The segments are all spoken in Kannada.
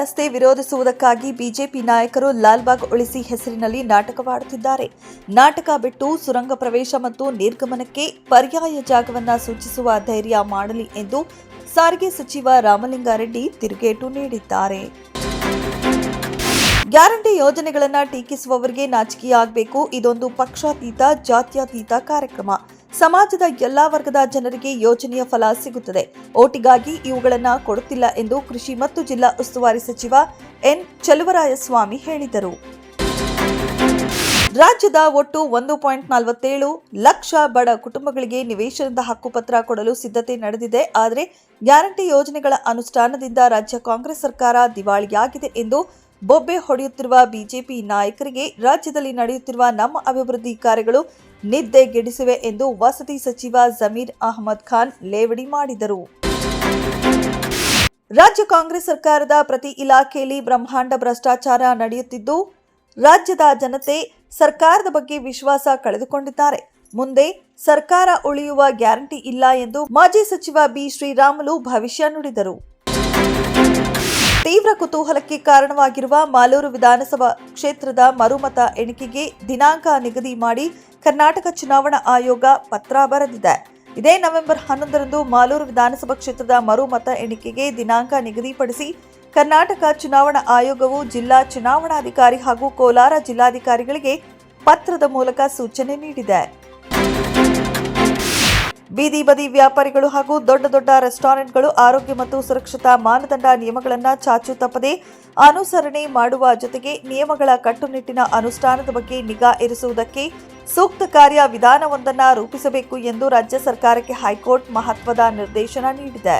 ರಸ್ತೆ ವಿರೋಧಿಸುವುದಕ್ಕಾಗಿ ಬಿಜೆಪಿ ನಾಯಕರು ಲಾಲ್ಬಾಗ್ ಉಳಿಸಿ ಹೆಸರಿನಲ್ಲಿ ನಾಟಕವಾಡುತ್ತಿದ್ದಾರೆ. ನಾಟಕ ಬಿಟ್ಟು ಸುರಂಗ ಪ್ರವೇಶ ಮತ್ತು ನಿರ್ಗಮನಕ್ಕೆ ಪರ್ಯಾಯ ಜಾಗವನ್ನು ಸೂಚಿಸುವ ಧೈರ್ಯ ಮಾಡಲಿ ಎಂದು ಸಾರಿಗೆ ಸಚಿವ ರಾಮಲಿಂಗಾರೆಡ್ಡಿ ತಿರುಗೇಟು ನೀಡಿದ್ದಾರೆ. ಗ್ಯಾರಂಟಿ ಯೋಜನೆಗಳನ್ನ ಟೀಕಿಸುವವರಿಗೆ ನಾಚಿಕೆಯಾಗಬೇಕು ಇದೊಂದು ಪಕ್ಷಾತೀತ, ಜಾತ್ಯತೀತ ಕಾರ್ಯಕ್ರಮ. ಸಮಾಜದ ಎಲ್ಲಾ ವರ್ಗದ ಜನರಿಗೆ ಯೋಜನೆಯ ಫಲ ಸಿಗುತ್ತದೆ. ಓಟಿಗಾಗಿ ಇವುಗಳನ್ನು ಕೊಡುತ್ತಿಲ್ಲ ಎಂದು ಕೃಷಿ ಮತ್ತು ಜಿಲ್ಲಾ ಉಸ್ತುವಾರಿ ಸಚಿವ ಎನ್. ಚಲುವರಾಯಸ್ವಾಮಿ ಹೇಳಿದರು. ರಾಜ್ಯದ ಒಟ್ಟು ಒಂದು ಪಾಯಿಂಟ್ ನಲವತ್ತೇಳು ಲಕ್ಷ ಬಡ ಕುಟುಂಬಗಳಿಗೆ ನಿವೇಶನದ ಹಕ್ಕುಪತ್ರ ಕೊಡಲು ಸಿದ್ಧತೆ ನಡೆದಿದೆ. ಆದರೆ ಗ್ಯಾರಂಟಿ ಯೋಜನೆಗಳ ಅನುಷ್ಠಾನದಿಂದ ರಾಜ್ಯ ಕಾಂಗ್ರೆಸ್ ಸರ್ಕಾರ ದಿವಾಳಿಯಾಗಿದೆ ಎಂದು ಬೊಬ್ಬೆ ಹೊಡೆಯುತ್ತಿರುವ ಬಿಜೆಪಿ ನಾಯಕರಿಗೆ ರಾಜ್ಯದಲ್ಲಿ ನಡೆಯುತ್ತಿರುವ ನಮ್ಮ ಅಭಿವೃದ್ಧಿ ಕಾರ್ಯಗಳು ನಿದ್ದೆಗೆಡಿಸಿವೆ ಎಂದು ವಸತಿ ಸಚಿವ ಜಮೀರ್ ಅಹಮದ್ ಖಾನ್ ಲೇವಡಿ ಮಾಡಿದರು. ರಾಜ್ಯ ಕಾಂಗ್ರೆಸ್ ಸರ್ಕಾರದ ಪ್ರತಿ ಇಲಾಖೆಯಲ್ಲಿ ಬ್ರಹ್ಮಾಂಡ ಭ್ರಷ್ಟಾಚಾರ ನಡೆಯುತ್ತಿದ್ದು, ರಾಜ್ಯದ ಜನತೆ ಸರ್ಕಾರದ ಬಗ್ಗೆ ವಿಶ್ವಾಸ ಕಳೆದುಕೊಂಡಿದ್ದಾರೆ. ಮುಂದೆ ಸರ್ಕಾರ ಉಳಿಯುವ ಗ್ಯಾರಂಟಿ ಇಲ್ಲ ಎಂದು ಮಾಜಿ ಸಚಿವ ಬಿ ಶ್ರೀರಾಮುಲು ಭವಿಷ್ಯ ನುಡಿದರು. ತೀವ್ರ ಕುತೂಹಲಕ್ಕೆ ಕಾರಣವಾಗಿರುವ ಮಾಲೂರು ವಿಧಾನಸಭಾ ಕ್ಷೇತ್ರದ ಮರುಮತ ಎಣಿಕೆಗೆ ದಿನಾಂಕ ನಿಗದಿ ಮಾಡಿ ಕರ್ನಾಟಕ ಚುನಾವಣಾ ಆಯೋಗ ಪತ್ರ ಬರೆದಿದೆ. ಇದೇ ನವೆಂಬರ್ ಹನ್ನೊಂದರಂದು ಮಾಲೂರು ವಿಧಾನಸಭಾ ಕ್ಷೇತ್ರದ ಮರುಮತ ಎಣಿಕೆಗೆ ದಿನಾಂಕ ನಿಗದಿಪಡಿಸಿ ಕರ್ನಾಟಕ ಚುನಾವಣಾ ಆಯೋಗವು ಜಿಲ್ಲಾ ಚುನಾವಣಾಧಿಕಾರಿ ಹಾಗೂ ಕೋಲಾರ ಜಿಲ್ಲಾಧಿಕಾರಿಗಳಿಗೆ ಪತ್ರದ ಮೂಲಕ ಸೂಚನೆ ನೀಡಿದೆ. ಬೀದಿ ಬದಿ ವ್ಯಾಪಾರಿಗಳು ಹಾಗೂ ದೊಡ್ಡ ದೊಡ್ಡ ರೆಸ್ಟೋರೆಂಟ್ಗಳು ಆರೋಗ್ಯ ಮತ್ತು ಸುರಕ್ಷತಾ ಮಾನದಂಡ ನಿಯಮಗಳನ್ನು ಚಾಚು ತಪ್ಪದೆ ಅನುಸರಣೆ ಮಾಡುವ ಜೊತೆಗೆ ನಿಯಮಗಳ ಕಟ್ಟುನಿಟ್ಟಿನ ಅನುಷ್ಠಾನದ ಬಗ್ಗೆ ನಿಗಾ ಇರಿಸುವುದಕ್ಕೆ ಸೂಕ್ತ ಕಾರ್ಯ ವಿಧಾನವೊಂದನ್ನು ರೂಪಿಸಬೇಕು ಎಂದು ರಾಜ್ಯ ಸರ್ಕಾರಕ್ಕೆ ಹೈಕೋರ್ಟ್ ಮಹತ್ವದ ನಿರ್ದೇಶನ ನೀಡಿದೆ.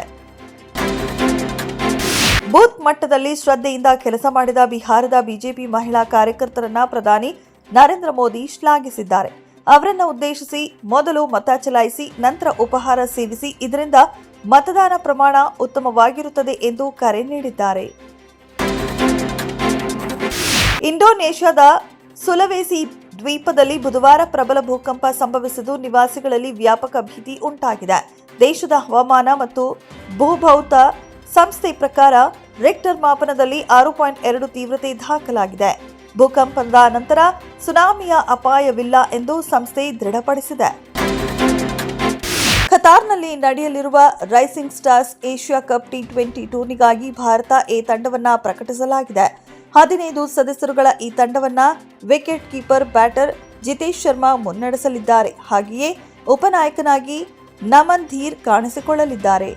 ಬೂತ್ ಮಟ್ಟದಲ್ಲಿ ಶ್ರದ್ಧೆಯಿಂದ ಕೆಲಸ ಮಾಡಿದ ಬಿಹಾರದ ಬಿಜೆಪಿ ಮಹಿಳಾ ಕಾರ್ಯಕರ್ತರನ್ನ ಪ್ರಧಾನಿ ನರೇಂದ್ರ ಮೋದಿ ಶ್ಲಾಘಿಸಿದ್ದಾರೆ. ಅವರನ್ನ ಉದ್ದೇಶಿಸಿ, ಮೊದಲು ಮತ ಚಲಾಯಿಸಿ, ನಂತರ ಉಪಹಾರ ಸೇವಿಸಿ, ಇದರಿಂದ ಮತದಾನ ಪ್ರಮಾಣ ಉತ್ತಮವಾಗಿರುತ್ತದೆ ಎಂದು ಕರೆ ನೀಡಿದ್ದಾರೆ. ಇಂಡೋನೇಷ್ಯಾದ ಸುಲವೇಸಿ ದ್ವೀಪದಲ್ಲಿ ಬುಧವಾರ ಪ್ರಬಲ ಭೂಕಂಪ ಸಂಭವಿಸಿದ್ದು, ನಿವಾಸಿಗಳಲ್ಲಿ ವ್ಯಾಪಕ ಭೀತಿ ಉಂಟಾಗಿದೆ. ದೇಶದ ಹವಾಮಾನ ಮತ್ತು ಭೂಭೌತ ಸಂಸ್ಥೆ ಪ್ರಕಾರ, ರಿಕ್ಟರ್ ಮಾಪನದಲ್ಲಿ ಆರು ಪಾಯಿಂಟ್ ಎರಡು ತೀವ್ರತೆ ದಾಖಲಾಗಿದೆ. ಭೂಕಂಪದ ನಂತರ ಸುನಾಮಿಯ ಅಪಾಯವಿಲ್ಲ ಎಂದು ಸಂಸ್ಥೆ ದೃಢಪಡಿಸಿದೆ. ಖತಾರ್ನಲ್ಲಿ ನಡೆಯಲಿರುವ rising stars Asia cup T twenty ಟೂರ್ನಿಗಾಗಿ Bharat A ತಂಡವನ್ನು ಪ್ರಕಟಿಸಲಾಗಿದೆ. ಹದಿನೈದು ಸದಸ್ಯರುಗಳ ಈ ತಂಡವನ್ನು wicket keeper batter Jitesh Sharma ಮುನ್ನಡೆಸಲಿದ್ದಾರೆ. ಹಾಗೆಯೇ ಉಪನಾಯಕನಾಗಿ ನಮನ್ ಧೀರ್ ಕಾಣಿಸಿಕೊಳ್ಳಲಿದ್ದಾರೆ.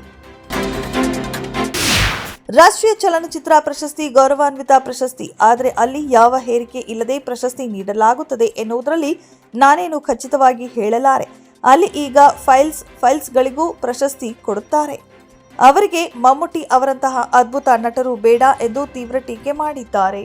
ರಾಷ್ಟ್ರೀಯ ಚಲನಚಿತ್ರ ಪ್ರಶಸ್ತಿ ಗೌರವಾನ್ವಿತ ಪ್ರಶಸ್ತಿ. ಆದರೆ ಅಲ್ಲಿ ಯಾವ ಹೇರಿಕೆ ಇಲ್ಲದೆ ಪ್ರಶಸ್ತಿ ನೀಡಲಾಗುತ್ತದೆ ಎನ್ನುವುದರಲ್ಲಿ ನಾನೇನು ಖಚಿತವಾಗಿ ಹೇಳಲಾರೆ. ಅಲ್ಲಿ ಈಗ ಫೈಲ್ಸ್, ಫೈಲ್ಸ್ಗಳಿಗೂ ಪ್ರಶಸ್ತಿ ಕೊಡುತ್ತಾರೆ. ಅವರಿಗೆ ಮಮ್ಮೂಟಿ ಅವರಂತಹ ಅದ್ಭುತ ನಟರು ಬೇಡ ಎಂದು ತೀವ್ರ ಟೀಕೆ ಮಾಡಿದ್ದಾರೆ.